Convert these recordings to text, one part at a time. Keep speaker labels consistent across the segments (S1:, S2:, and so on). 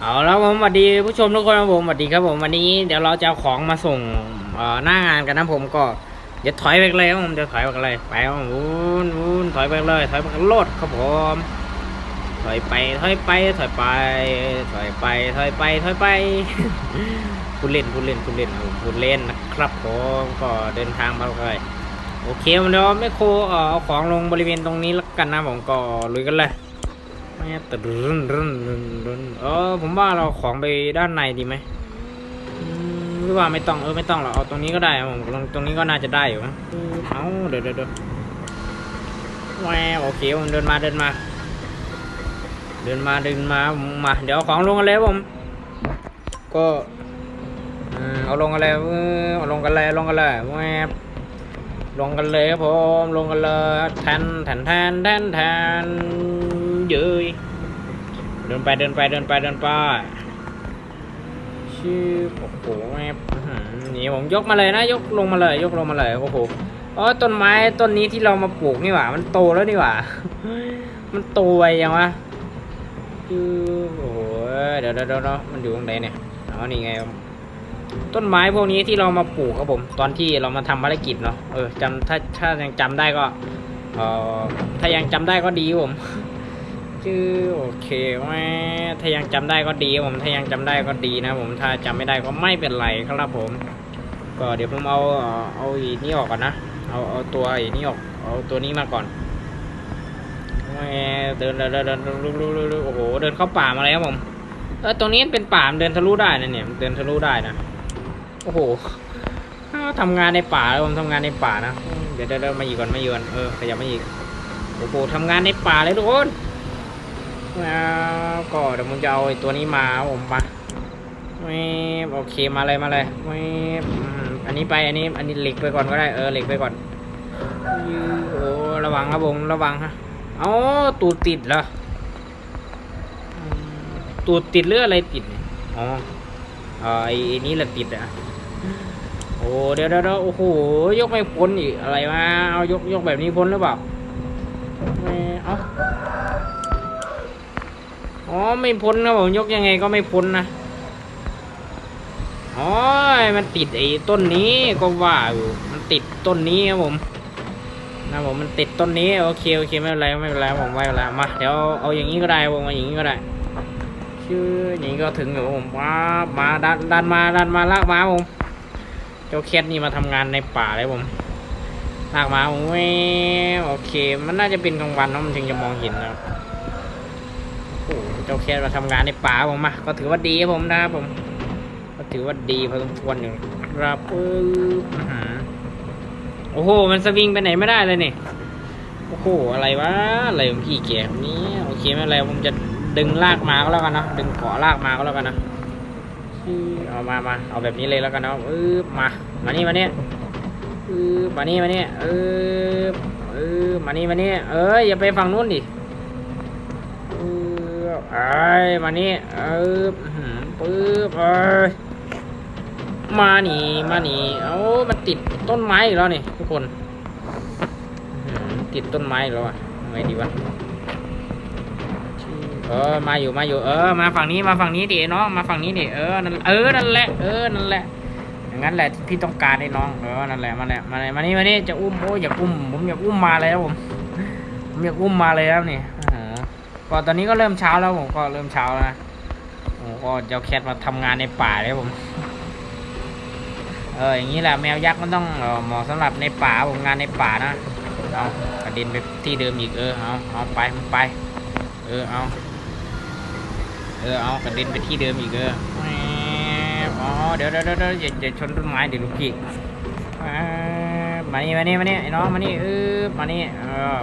S1: เอาแล้วผมสวัสดีผู้ชมทุกคนครับผมสวัสดีครับผมวันนี้เดี๋ยวเราจะเอาของมาส่งหน้างานกันนะผมก็เดี๋ยวถอยไปเลยครับผมเดี๋ยวถอยไปเลยไปครับผมวุ้นวุ้นถอยไปเลย ถอยไปกันโลดครับผมถอยไปถอยไปถอยไปถอยไปถอยไปถอยไปพูดเล่นพูดเล่นพูดเล่นครับผมพูดเล่นนะครับผมก็เดินทางมาเลยโอเคผมเดี๋ยวไม่โครเอ่อเอาของลงบริเวณตรงนี้แล้วกันนะผมก็ลุยกันเลย ไม่ตรึนรึนรึนรึนเออ ผมว่าเราของไปด้านในดีไหมอืมหรือว่าไม่ต้องเออไม่ต้องหรอกเอาตรงนี้ก็ได้ผมตรงตรงนี้ก็น่าจะได้อยู่นะเอาเดี๋ยวเดี๋ยวเดี๋ยวแหวโอเคผมเดินมาเดินมา เดินมาเดินมามา เดี๋ยวเอาของลงกันเลยผม ก็เอาลงกันเลยเออเอาลงกันเลยลงกันเลยแหวบลงกันเลยครับผมลงกันเลยแทนแทนแทนแทนแทน เยยเดินไปเดินไปเดินไปเดินไปชื่อโอ้โหแม่นี่ผมยกมาเลยนะ ยกลงมาเลย ยกลงมาเลยโอ้โหอ๋อต้นไม้ต้นนี้ที่เรามาปลูกนี่หว่า มันโตแล้วนี่หว่า มันโตไวยังวะชื่อโอ้โหเดี๋ยวเดี๋ยวเดี๋ยวมันอยู่ตรงไหนเนี่ยอ๋อนี่ไงต้นไม้พวกนี้ที่เรามาปลูกครับผม ตอนที่เรามาทำภารกิจเนาะเออจำถ้าถ้ายังจำได้ก็เออถ้ายังจำได้ก็ดีผม จื้อโอเคแม่ถ้ายังจำได้ก็ดีผมถ้ายังจำได้ก็ดีนะผมถ้าจำไม่ได้ก็ไม่เป็นไรครับผม ก็เดี๋ยวผมเอาเอาอีนี่ออกก่อนนะเอาเอาตัวอีนี่ออกเอาตัวนี้มาก่อนแม่เดินเดินเดินเดินโอ้โหเดินเข้าป่ามาแล้วผมเออตรงนี้เป็นป่าเดินทะลุได้นะเนี่ยเดินทะลุได้นะโอ้โหทำงานในป่าผมทำงานในป่านะเดี๋ยวเดี๋ยวมาอีกก่อนมาเยือนเออขยับมาอีกโอ้โหทำงานในป่าเลยทุกคน แล้วก็เดี๋ยวผมจะเอาตัวนี้มาผมมาแม่โอเคมาเลยมาเลยแม่อันนี้ไปอันนี้อันนี้เหล็กไปก่อนก็ได้เออเหล็กไปก่อนยูโอ้ระวังครับผมระวังฮะเอ้าตูดติดเหรอตูดติดหรืออะไรติดเนี่ยอ๋ออไอ้นี้แหละติดอะโอ้เดี๋ยวเดี๋ยวเดี๋ยวโอ้โหยกไม่พ้นอีกอะไรมาเอายกยกแบบนี้พ้นหรือเปล่าไม่เอา อ๋อไม่พ้นนะผมยกยังไงก็ไม่พ้นนะอ๋อมันติดไอ้ต้นนี้ก็ว่าอยู่มันติดต้นนี้ครับผมนะผมมันติดต้นนี้โอเคโอเคไม่เป็นไรไม่เป็นไรผมไม่เป็นไรมาเดี๋ยวเอาอย่างนี้ก็ได้ผมเอาอย่างนี้ก็ได้ชื่ออย่างนี้ก็ถึงอยู่ผมมามาดันดันมาดันมาลากมาผมเจ้าแคทนี่มาทำงานในป่าเลยผมลากมาผมโอเค มันน่าจะเป็นกลางวันเนอะมันถึงจะมองเห็นนะครับ เจ้าแคทมาทำงานในป่าผมมา ก็ถือว่าดีผมนะครับผม ก็ถือว่าดีพอสมควรอยู่ครับปึ๊บอื้อโอ้โห มันสวิงไปไหนไม่ได้เลยนี่ โอ้โห อะไรวะ อะไรของพี่แกคนนี้โอเคไม่เป็นไรผมจะดึงลากมาก็แล้วกันเนาะ ดึงเกาะลากมาก็แล้วกันนะเอามามา เอาแบบนี้เลยแล้วกันเนาะเออมา มานี่มาเนี่ยเออมานี่มาเนี่ยเออเออมานี่มาเนี่ยเอ้ยอย่าไปฝั่งนู้นดิ อไอ้ยมานี่เอออื้อหือปึ๊บเอ้ยมาหนีมาหนีเอามันติดต้นไม้อีกแล้วนี่ทุกคนติดต้นไม้แล้วอะไงดีวะเออมาอยู่มาอยู่เออมาฝั่งนี้มาฝั่งนี้ดิน้องมาฝั่งนี้ดิเออนั่นเออนั่นแหละเออนั่นแหละอย่างนั้นแหละพี่ต้องการให้น้องเออนั่นแหละมาแหละมาเลยมานี่มานี่จะอุ้มโอ้ยอยากอุ้มผมอยากอุ้มมาเลยครับผมผมอยากอุ้มมาเลยครับนี่ ก็ตอนนี้ก็เริ่มเช้าแล้วผมก็เริ่มเช้าแล้วนะโอ้ก็เจ้าแคทมาทำงานในป่าเลยผม เอออย่างนี้แหละแมวยักษ์มันต้องเหมาะสำหรับในป่าผมงานในป่านะเอากระเด็นไปที่เดิมอีกเออเอาเอาไปมันไป เออเอาเออเอากระเด็นไปที่เดิมอีกเอออ๋อเดี๋ยวเดี๋ยวเดี๋ยวอย่าอย่าชนต้นไม้เดี๋ยวลูกพี่มานี่มานี่มานี่ไอ้น้องมานี่เออมานี่เออ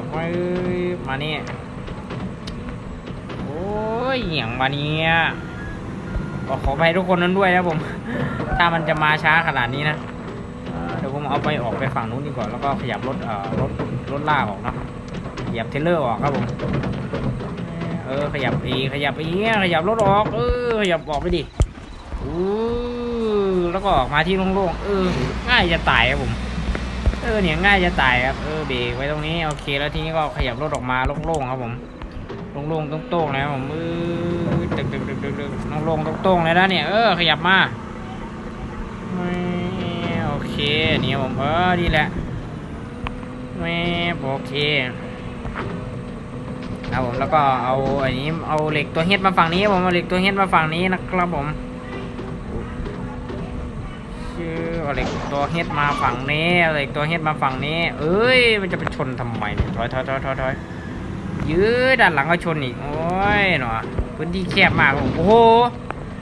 S1: มานี่ ยเหี่ยงมาเนี่ยก็ขอไปทุกคนนั้นด้วยนะผม ถ้ามันจะมาช้าขนาดนี้นะเดี๋ยวผมเอาไปออกไปฝั่งนู้นดีกว่าแล้วก็ขยับรถเอ่อรถรถลากออกเนาะขยับเทรลเลอร์ออกครับผมเออขยับอีขยับอีกขยับรถออก เออขยับออกไปดิอู้แล้วก็ออกมาที่โล่งๆเออ ง่ายจะตายครับผม เออเนี่ยง่ายจะตายครับเออเบรกไว้ตรงนี้โอเค แล้วทีนี้ก็ขยับรถออกมาโล่งๆครับผม โล่งๆโต้งๆนะครับผมเออตึกตึกตึกตึกตึกลงๆตรงๆเลยนะเนี่ยเออขยับมาไม่โอเคเนี่ครับผมเออดีแหละไม่โอเคครับผมแล้วก็เอาอันนี้เอาเหล็กตัวเฮ็ดมาฝั่งนี้ผมเอาเหล็กตัวเฮ็ดมาฝั่งนี้นะครับผมชื่อเอาเหล็กตัวเฮ็ดมาฝั่งนี้เหล็กตัวเฮ็ดมาฝั่งนี้ เอ้ยมันจะไปชนทำไมเนี่ยถอยถอยถอยถอย ยยื้อด้านหลังก็ชนอีก โอ้ยหนอพื้นที่แคบมากโอ้โห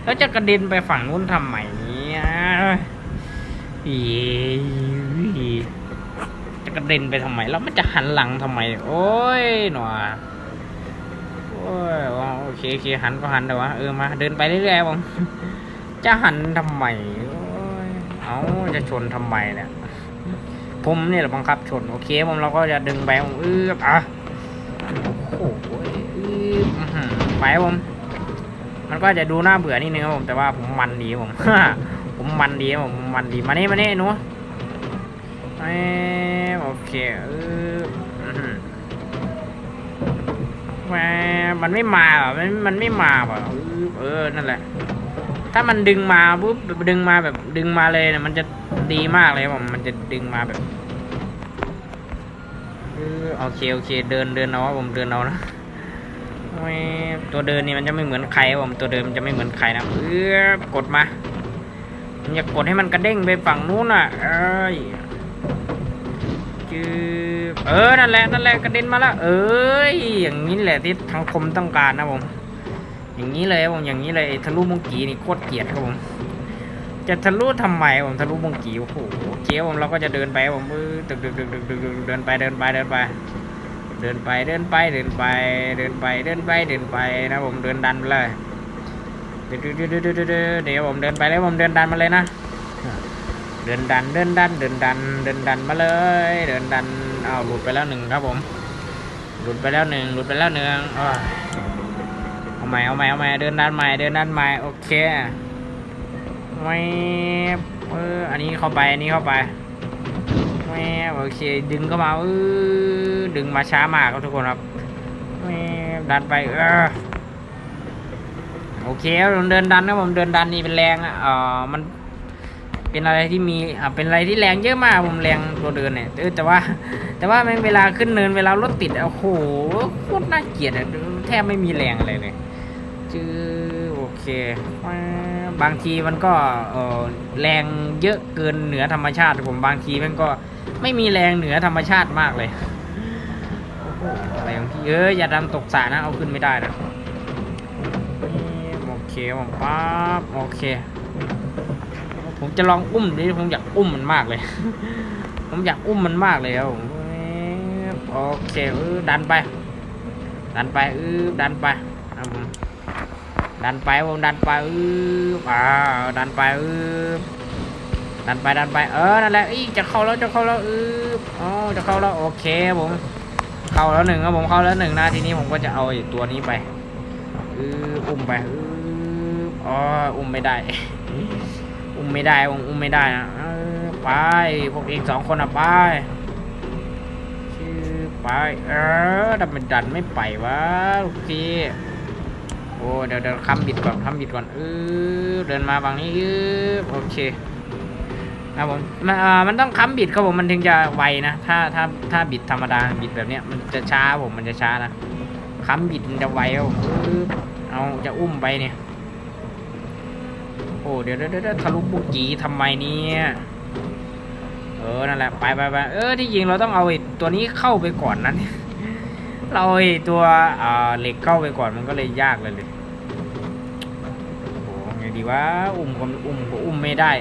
S1: แล้วจะกระเด็นไปฝั่งนู้นทำไมเนี่ยอีจะกระเด็นไปทำไม แล้วมันจะหันหลังทำไม โอ้ยหนอโอ้ยโอเคโอเคหันก็หันแต่ว่าเออมาเดินไปเรื่อยๆผมจะหันทำไมอ้ยเอาจะชนทำไมเนี่ยผมเนี่ยบังคับชนโอเคผมเราก็จะดึงไปผมเอออะ โอ้โหอือหือไปผม มันก็จะดูน่าเบื่อนิดนึงครับผมแต่ว่าผมมันดีผม ผมมันดีผมมันดีมานี่มานี่หนูเอ้ยโอเคเอออื้อแหมันไม่มาอะมันมันไม่มาอะเออนั่นแหละ ถ้ามันดึงมาปุ๊บดึงมาแบบดึงมาเลยเนี่ยมันจะดีมากเลยผมมันจะดึงมาแบบ โอเคโอเค เดินเดินเอาผมเดินเอานะตัวเดินนี่มันจะไม่เหมือนใครผมตัวเดินมันจะไม่เหมือนใครนะเออกดมามันอยากกดให้มันกระเด้งไปฝั่งนู้นอะเอ้ยจืบเออนั่นแหละนั่นแหละกระเด็นมาแล้วเอ้ยอย่างนี้แหละที่ทางคมต้องการนะผมอย่างนี้เลยผมอย่างนี้เลยทะลุมงกีนี่โคตรเกลียดครับผม จะทะลุทำไมผมทะลุมงกีโอ้โหเคครับผมเราก็จะเดินไปผมเออดึกดึกดึกดึกดึกเดินไปเดินไปเดินไป เดินไปเดินไปเดินไปเดินไปเดินไปเดินไปนะผมเดินดันไปเลยเดี๋ยวเดี๋ยวเดี๋ยวเดี๋ยวเดี๋ยวเดี๋ยวผมเดินไปแล้วผมเดินดันมาเลยนะเดินดันเดินดันเดินดันเดินดันมาเลย เดินดันเอาวหลุดไปแล้วหนึ่งครับผม หลุดไปแล้วหนึ่งหลุดไปแล้วหนึ่งอ้าวเอาใหม่เอาใหม่เอาใหม่เดินดันใหม่เดินดันใหม่โอเค ไม่เอออันนี้เข้าไปอันนี้เข้าไปไม่โอเค ดึงเข้ามาเออดึงมาช้ามากครับทุกคนครับไม่ดันไปเออโอเคผมเดินดันนะผมเดินดันนี่เป็นแรงอะเออมันเป็นอะไรที่มีอ่าเป็นอะไรที่แรงเยอะมากผมแรงตัวเดินเนี่ยเออแต่ว่า แต่ว่าแม่งเวลาขึ้นเนินเวลารถติดโอ้โหโคตรน่าเกลียดอะแทบไม่มีแรงอะไรเลยจือ เค บางทีมันก็แรงเยอะเกินเหนือธรรมชาติผมบางทีมันก็ไม่มีแรงเหนือธรรมชาติมากเลยอ้อะไรของพี่เอออย่าดันตกสระนะเอาขึ้นไม่ได้นะโอเคผมปั๊บโอเค ผมจะลองอุ้มดิผมอยากอุ้มมันมากเลย ผมอยากอุ้มมันมากเลยครับโอเคเออดันไป ดันไปเออดันไป ดันไปผมดันไปเอออ่าดันไปเออดันไปดันไปเออนั่นแหละอีจะเข้าแล้วจะเข้าแล้วเอออ๋อจะเข้าแล้วโอเคผม เข้าแล้วหนึ่งครับผมเข้าแล้วหนึ่งนะทีนี้ผมก็จะเอาตัวนี้ไปเอออุ้มไปเอออ๋ออุ้มไม่ได้ อุ้มไม่ได้อุ้มอุ้มไม่ได้นะไปพวกเองสองคนอะไปอือไปเออดันมันดันไม่ไปวะโอเค โอ้ เดี๋ยวเดี๋ยวคำบิดก่อนคำบิดก่อนเออเดินมาฝั่งนี้เออโอเคนะผมมันอ่ามันต้องค้ำบิดครับผมมันถึงจะไวนะ ถ้าถ้าถ้าบิดธรรมดาบิดแบบเนี้ยมันจะช้าผมมันจะช้านะค้ำบิดมันจะไวครับผมเออเอาจะอุ้มไปเนี่ย โอ้เดี๋ยวเดี๋ยวเดี๋ยวทะลุบุกกีทำไมเนี่ยเออนั่นแหละไปไปไปเออที่จริงเราต้องเอาตัวนี้เข้าไปก่อนนั้นเรา เอาไอตัวเหล็กเข้าไปก่อนมันก็เลยยากเลยเลยโอ้ไงดีวะอุ้มก็อุ้มก็อุ้มไม่ได้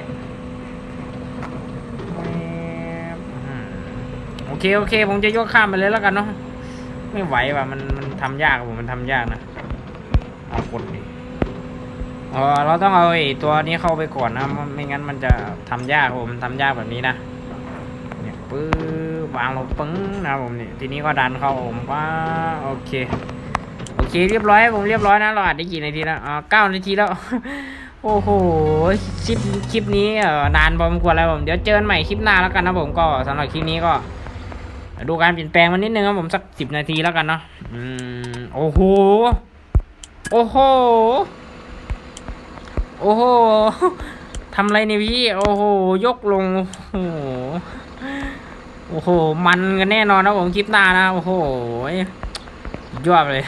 S1: โอเคโอเค ผมจะยกข้ามไปเลยแล้วกันเนาะไม่ไหวว่ะมันมันทำยากผมมันทำยากนะเอากดดิเออเราต้องเอาไอ้ตัวนี้เข้าไปก่อนนะไม่งั้นมันจะทำยากครับผมทำยากแบบนี้นะเนี่ยปื้ วางลงปึ้งนะผมนี่ทีนี้ก็ดันเข้าผมว่าโอเคโอเค เรียบร้อยผมเรียบร้อยนะเราอัดได้กี่นาทีแล้วอ่าเก้านาทีแล้ว โอ้โหคลิปคลิปนี้เออนานพอสมควรแล้วผมเดี๋ยวเจอกันใหม่คลิปหน้าแล้วกันนะผมก็สำหรับคลิปนี้ก็ ดูการเปลี่ยนแปลงมันนิดนึงครับผมสักสิบนาทีแล้วกันเนาะอืมโอ้โหโอ้โหโอ้โหทำอะไรเนี่ยพี่ โอ้โห ยกลง โอ้โห โอ้โห มันกันแน่นอนนะผมคลิปหน้านะ โอ้โหยอดเลย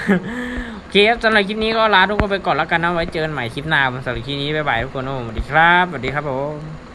S1: โอเคครับสำหรับคลิปนี้ก็ลาทุกคนไปก่อนแล้วกันนะ ไว้เจอกันใหม่คลิปหน้าสำหรับคลิปนี้บ๊ายบายทุกคนสวัสดีครับ สวัสดีครับผม